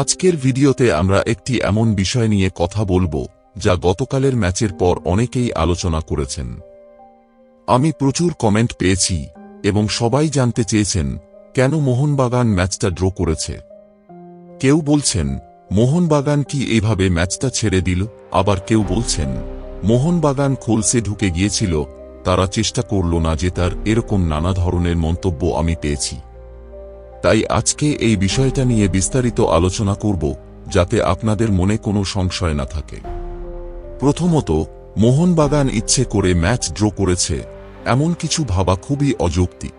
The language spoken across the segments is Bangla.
আজকের ভিডিওতে আমরা একটি এমন বিষয় নিয়ে কথা বলব, যা গতকালের ম্যাচের পর অনেকেই আলোচনা করেছেন। আমি প্রচুর কমেন্ট পেয়েছি, এবং সবাই জানতে চেয়েছেন, কেন মোহনবাগান ম্যাচটা ড্র করেছে? কেউ বলছেন, মোহনবাগান কি এইভাবে ম্যাচটা ছেড়ে দিল? আবার কেউ বলছেন, মোহনবাগান খোলসে ঢুকে গিয়েছিল, তারা চেষ্টা করল না যে তার এরকম নানা ধরনের মন্তব্য আমি পেয়েছি। তাই আজকে এই বিষয়টা নিয়ে বিস্তারিত আলোচনা করব, যাতে আপনাদের মনে কোনো সংশয় না থাকে। প্রথমত, মোহনবাগান ইচ্ছে করে ম্যাচ ড্র করেছে, এমন কিছু ভাবা খুবই অযৌক্তিক।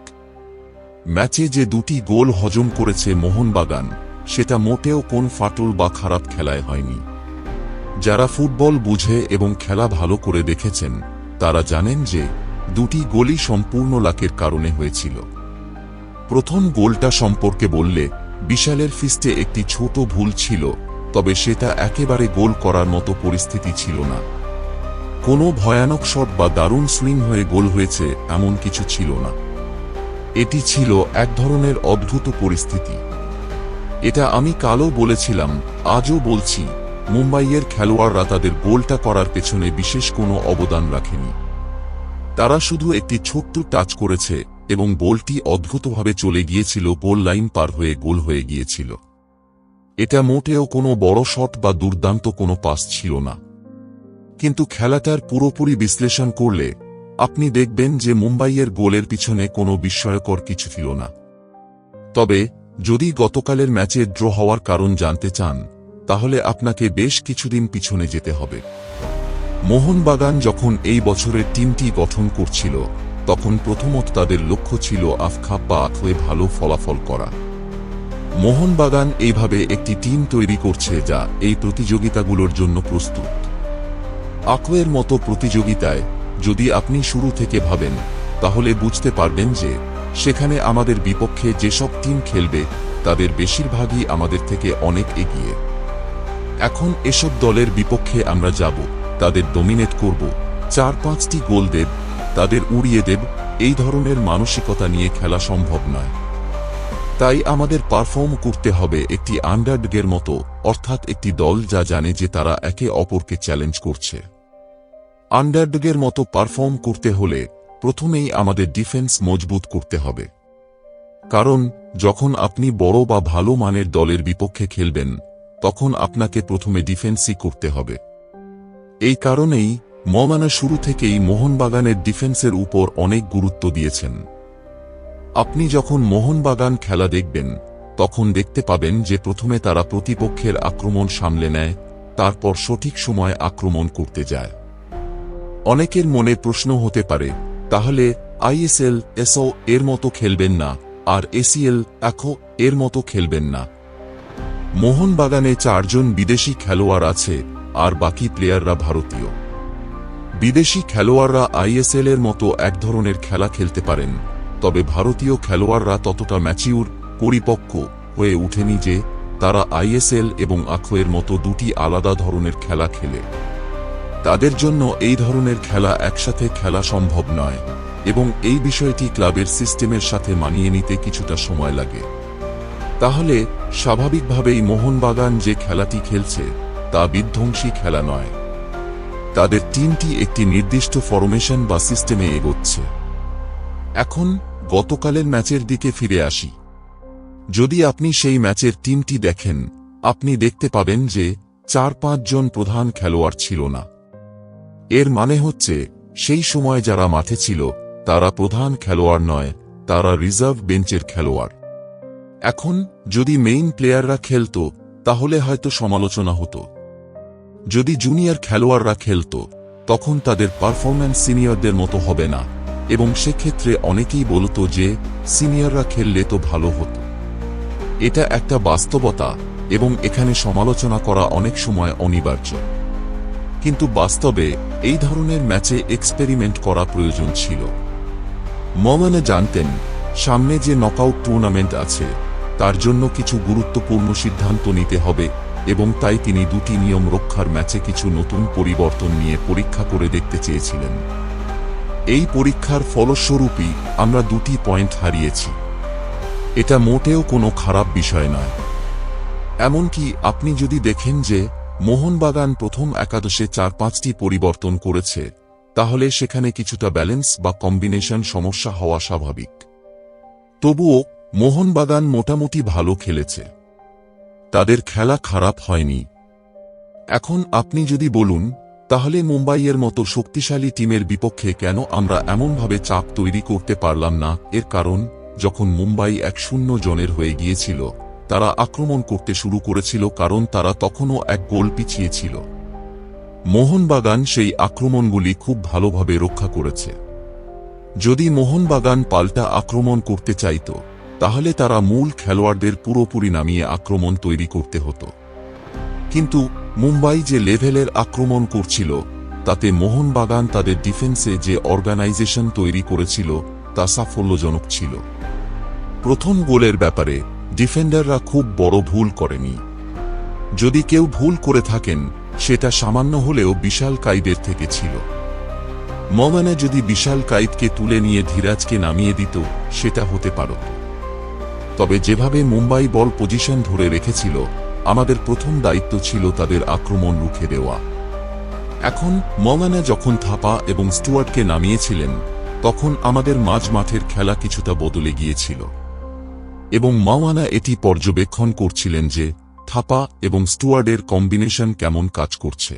ম্যাচে যে দুটি গোল হজম করেছে মোহনবাগান, সেটা মোটেও কোন ফাটল বা খারাপ খেলায় হয়নি। যারা ফুটবল বুঝে এবং খেলা ভালো করে দেখেছেন, তারা জানেন যে দুটি গোলই সম্পূর্ণ লাকের কারণে হয়েছিল। প্রথম গোলটা সম্পর্কে বললে, বিশালের ফিস্টে একটি ছোট ভুল ছিল, তবে সেটা একেবারে গোল করার মতো পরিস্থিতি ছিল না। কোনো ভয়ানক শট বা দারুণ সুইং হয়ে গোল হয়েছে, এমন কিছু ছিল না। এটি ছিল এক ধরনের অদ্ভুত পরিস্থিতি। এটা আমি কালও বলেছিলাম, আজও বলছি, মুম্বাইয়ের খেলোয়াড়রা তাদের গোলটা করার পেছনে বিশেষ কোনো অবদান রাখেনি। তারা শুধু একটি ছোট্ট টাচ করেছে এবং বলটি অদ্ভুতভাবে চলে গিয়েছিল গোল লাইন পার হয়ে গোল হয়ে গিয়েছিল। এটা মোটেও কোনো বড় শট বা দুর্দান্ত কোনো পাস ছিল না। কিন্তু খেলাটার পুরোপুরি বিশ্লেষণ করলে, আপনি দেখবেন যে মুম্বাইয়ের গোলের পিছনে কোনো বিস্ময়কর কিছু ছিল না। তবে, যদি গতকালের ম্যাচে ড্র হওয়ার কারণ জানতে চান, তাহলে আপনাকে বেশ কিছুদিন পিছনে যেতে হবে। মোহনবাগান যখন এই বছরের টিমটি গঠন করছিল তখন প্রথমত তাদের লক্ষ্য ছিল আফখাপ বা আখয়ে ভালো ফলাফল করা। মোহনবাগান এইভাবে একটি টিম তৈরি করছে যা এই প্রতিযোগিতাগুলোর জন্য প্রস্তুত। আকোয়ের মতো প্রতিযোগিতায় যদি আপনি শুরু থেকে ভাবেন, তাহলে বুঝতে পারবেন যে সেখানে আমাদের বিপক্ষে যেসব টিম খেলবে, তাদের বেশিরভাগই আমাদের থেকে অনেক এগিয়ে। এখন এসব দলের বিপক্ষে আমরা যাব, তাদের ডোমিনেট করব। চার পাঁচটি গোল দেব তাদের উড়িয়ে দেব, এই ধরনের মানসিকতা নিয়ে খেলা সম্ভব নয়। তাই আমাদের পারফর্ম করতে হবে একটি আন্ডারডগের মতো, অর্থাৎ একটি দল যা জানে যে তারা একে অপরকে চ্যালেঞ্জ করছে। আন্ডারডগের মতো পারফর্ম করতে হলে প্রথমেই আমাদের ডিফেন্স মজবুত করতে হবে। কারণ, যখন আপনি বড় বা ভালো মানের দলের বিপক্ষে খেলবেন, তখন আপনাকে প্রথমে ডিফেন্সই করতে হবে। এই কারণেই মমানা শুরু থেকেই মোহনবাগানের ডিফেন্সের উপর অনেক গুরুত্ব দিয়েছেন। আপনি যখন মোহনবাগান খেলা দেখবেন, তখন দেখতে পাবেন যে প্রথমে তারা প্রতিপক্ষের আক্রমণ সামলে নেয়, তারপর সঠিক সময় আক্রমণ করতে যায়। অনেকের মনে প্রশ্ন হতে পারে, তাহলে আইএসএল এসও এর মতো খেলবেন না, আর এসিএল এখো এর মতো খেলবেন না। মোহনবাগানে চারজন বিদেশি খেলোয়াড় আছে, আর বাকি প্লেয়াররা ভারতীয়। বিদেশি খেলোয়াড়রা আইএসএল এর মতো এক ধরনের খেলা খেলতে পারেন। তবে ভারতীয় খেলোয়াড়রা ততটা ম্যাচিউর, পরিপক্ক হয়ে উঠেনি যে তারা আইএসএল এবং আখোয়ের মতো দুটি আলাদা ধরনের খেলা খেলে। তাদের জন্য এই ধরনের খেলা একসাথে খেলা সম্ভব নয় এবং এই বিষয়টি ক্লাবের সিস্টেমের সাথে মানিয়ে নিতে কিছুটা সময় লাগে। তাহলে, স্বাভাবিকভাবেই মোহনবাগান যে খেলাটি খেলছে, তা বিধ্বংসী খেলা নয়। তাদের টিমটি একটি নির্দিষ্ট ফরমেশন বা সিস্টেমে এগোচ্ছে। এখন, গতকালের ম্যাচের দিকে ফিরে আসি। যদি আপনি সেই ম্যাচের টিমটি দেখেন, আপনি দেখতে পাবেন যে চার পাঁচজন প্রধান খেলোয়াড় ছিল না। এর মানে হচ্ছে, সেই সময় যারা মাঠে ছিল, তারা প্রধান খেলোয়াড় নয়, তারা রিজার্ভ বেঞ্চের খেলোয়াড়। এখন, যদি মেইন প্লেয়াররা খেলত, তাহলে হয়তো সমালোচনা হতো। যদি জুনিয়র খেলোয়াড়রা খেলত, তখন তাদের পারফরম্যান্স সিনিয়রদের মতো হবে না। এবং সেক্ষেত্রে অনেকেই বলত যে সিনিয়ররা খেললে তো ভালো হতো। এটা একটা বাস্তবতা, এবং এখানে সমালোচনা করা অনেক সময় অনিবার্য। কিন্তু বাস্তবে, এই ধরনের ম্যাচে এক্সপেরিমেন্ট করা প্রয়োজন ছিল। মমানে জানতেন, সামনে যে নকআউট টুর্নামেন্ট আছে, তার জন্য কিছু গুরুত্বপূর্ণ সিদ্ধান্ত নিতে হবে এবং তাই তিনি দুটি নিয়ম রক্ষার ম্যাচে কিছু নতুন পরিবর্তন নিয়ে পরীক্ষা করে দেখতে চেয়েছিলেন। এই পরীক্ষার ফলস্বরূপই আমরা দুটি পয়েন্ট হারিয়েছি। এটা মোটেও কোনো খারাপ বিষয় নয়। এমনকি আপনি যদি দেখেন যে মোহনবাগান প্রথম একাদশে চার পাঁচটি পরিবর্তন করেছে, তাহলে সেখানে কিছুটা ব্যালেন্স বা কম্বিনেশন সমস্যা হওয়া স্বাভাবিক। তবুও মোহনবাগান মোটামুটি ভালো খেলেছে। তাদের খেলা খারাপ হয়নি। এখন আপনি যদি বলুন, তাহলে মুম্বাইয়ের মতো শক্তিশালী টিমের বিপক্ষে কেন আমরা এমনভাবে চাপ তৈরি করতে পারলাম না? এর কারণ, যখন মুম্বাই এক শূন্য জনের হয়ে গিয়েছিল, তারা আক্রমণ করতে শুরু করেছিল কারণ তারা তখনও এক গোল পিছিয়ে ছিল মোহনবাগান সেই আক্রমণগুলি খুব ভালোভাবে রক্ষা করেছে। যদি মোহনবাগান পাল্টা আক্রমণ করতে চাইত তাহলে তারা মূল খেলোয়াড়দের পুরোপুরি নামিয়ে আক্রমণ তৈরি করতে হতো। কিন্তু মুম্বাই যে লেভেলের আক্রমণ করছিল, তাতে মোহনবাগান তাদের ডিফেন্সে যে অর্গানাইজেশন তৈরি করেছিল, তা সাফল্যজনক ছিল। প্রথম গোলের ব্যাপারে ডিফেন্ডাররা খুব বড় ভুল করেনি। যদি কেউ ভুল করে থাকেন, সেটা সামান্য হলেও বিশাল কাইদের থেকে ছিল। মমানা যদি বিশাল কাইদকে তুলে নিয়ে ধীরাজকে নামিয়ে দিত, সেটা হতে পারত। তবে যেভাবে মুম্বাই বল পজিশন ধরে রেখেছিল, আমাদের প্রথম দায়িত্ব ছিল তাদের আক্রমণ রুখে দেওয়া। এখন মমানা যখন থাপা এবং স্টুয়ার্টকে নামিয়েছিলেন, তখন আমাদের মাঝ মাঠের খেলা কিছুটা বদলে গিয়েছিল। এবং মাওয়ানা এটি পর্যবেক্ষণ করছিলেন যে, থাপা এবং স্টুয়ার্ডের কম্বিনেশন কেমন কাজ করছে।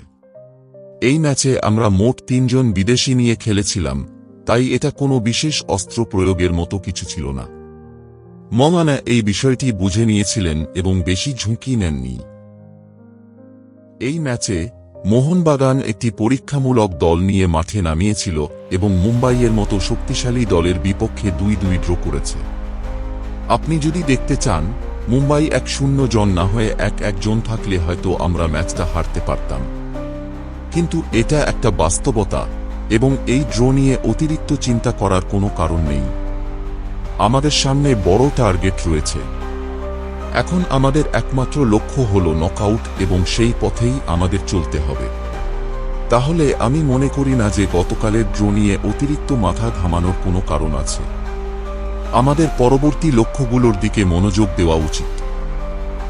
এই ম্যাচে আমরা মোট তিনজন বিদেশি নিয়ে খেলেছিলাম, তাই এটা কোনো বিশেষ অস্ত্র প্রয়োগের মতো কিছু ছিল না। মমানা এই বিষয়টি বুঝে নিয়েছিলেন এবং বেশি ঝুঁকি নেননি। এই ম্যাচে মোহনবাগান একটি পরীক্ষামূলক দল নিয়ে মাঠে নামিয়েছিল এবং মুম্বাইয়ের মতো শক্তিশালী দলের বিপক্ষে দুই দুই ড্র করেছে। আপনি যদি দেখতে চান, মুম্বাই এক শূন্য জন না হয়ে এক একজন থাকলে হয়তো আমরা ম্যাচটা হারতে পারতাম। কিন্তু এটা একটা বাস্তবতা এবং এই ড্র নিয়ে অতিরিক্ত চিন্তা করার কোনো কারণ নেই। আমাদের সামনে বড় টার্গেট রয়েছে। এখন আমাদের একমাত্র লক্ষ্য হল নকআউট এবং সেই পথেই আমাদের চলতে হবে। তাহলে আমি মনে করি না যে গতকালের ড্র নিয়ে অতিরিক্ত মাথা ঘামানোর কোনো কারণ আছে। আমাদের পরবর্তী লক্ষ্যগুলোর দিকে মনোযোগ দেওয়া উচিত।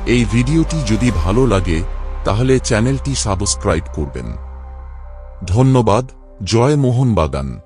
এই ভিডিওটি যদি ভালো লাগে, তাহলে চ্যানেলটি সাবস্ক্রাইব করবেন। ধন্যবাদ, জয় মোহনবাগান।